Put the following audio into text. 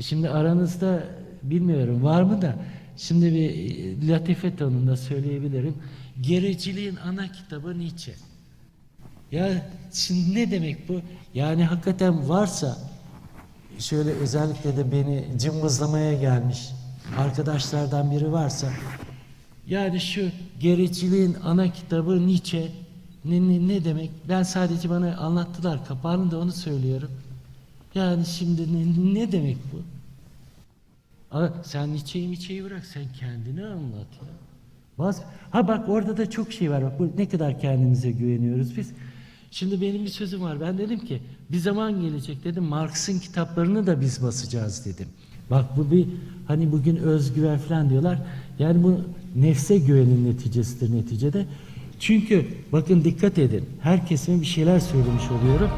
Şimdi aranızda bilmiyorum var mı da şimdi bir e, latife tonunda söyleyebilirim. Gereciliğin ana kitabı Nietzsche. Ya şimdi ne demek bu? Yani hakikaten varsa şöyle özellikle de beni cımbızlamaya gelmiş arkadaşlardan biri varsa yani şu gereciliğin ana kitabı Nietzsche ne, ne, ne demek? Ben sadece bana anlattılar kapağını da onu söylüyorum. Yani şimdi ne, ne demek bu? Ama sen Nietzsche'yi Nietzsche'yi bırak sen kendini anlat ya. Baz ha bak orada da çok şey var. Bak bu ne kadar kendimize güveniyoruz biz. Şimdi benim bir sözüm var. Ben dedim ki bir zaman gelecek dedim Marx'ın kitaplarını da biz basacağız dedim. Bak bu bir hani bugün özgüven falan diyorlar. Yani bu nefse güvenin neticesidir neticede. Çünkü bakın dikkat edin. Her kesime bir şeyler söylemiş oluyorum.